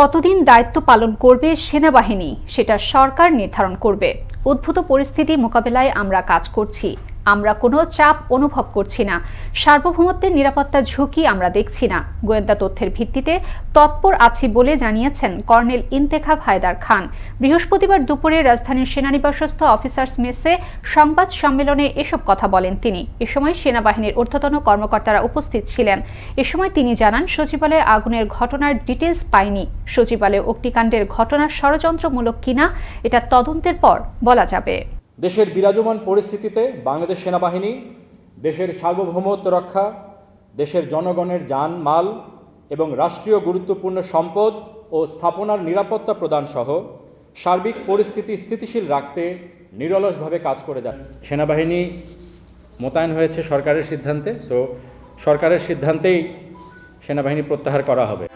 কতদিন দায়িত্ব পালন করবে সেনাবাহিনী, সেটা সরকার নির্ধারণ করবে। উদ্ভূত পরিস্থিতি মোকাবেলায় আমরা কাজ করছি। আমরা কোনো চাপ অনুভব করছি না। সার্বভৌমত্বের নিরাপত্তা ঝুঁকি আমরা দেখছি না। গোয়েন্দা তথ্যের ভিত্তিতে তৎপর আছি বলে জানিয়েছেন কর্নেল ইন্তেখাব হায়দার খান। বৃহস্পতিবার দুপুরে রাজধানীর সেনানিবাসস্থ অফিসার্স মেসে সংবাদ সম্মেলনে এসব কথা বলেন তিনি। এ সময় সেনাবাহিনীর ঊর্ধ্বতন কর্মকর্তারা উপস্থিত ছিলেন। এ সময় তিনি জানান, সচিবালয়ে আগুনের ঘটনার ডিটেলস পায়নি সচিবালয়ে অগ্নিকাণ্ডের ঘটনা ষড়যন্ত্রমূলক কিনা, এটা তদন্তের পর বলা যাবে। দেশের বিরাজমান পরিস্থিতিতে বাংলাদেশ সেনাবাহিনী, দেশের সার্বভৌমত্ব রক্ষা, দেশের জনগণের যান মাল এবং রাষ্ট্রীয় গুরুত্বপূর্ণ সম্পদ ও স্থাপনার নিরাপত্তা প্রদান সহ সার্বিক পরিস্থিতি স্থিতিশীল রাখতে নিরলসভাবে কাজ করে যান সেনাবাহিনী মোতায়েন হয়েছে সরকারের সিদ্ধান্তে সো সরকারের সিদ্ধান্তেই সেনাবাহিনী প্রত্যাহার করা হবে।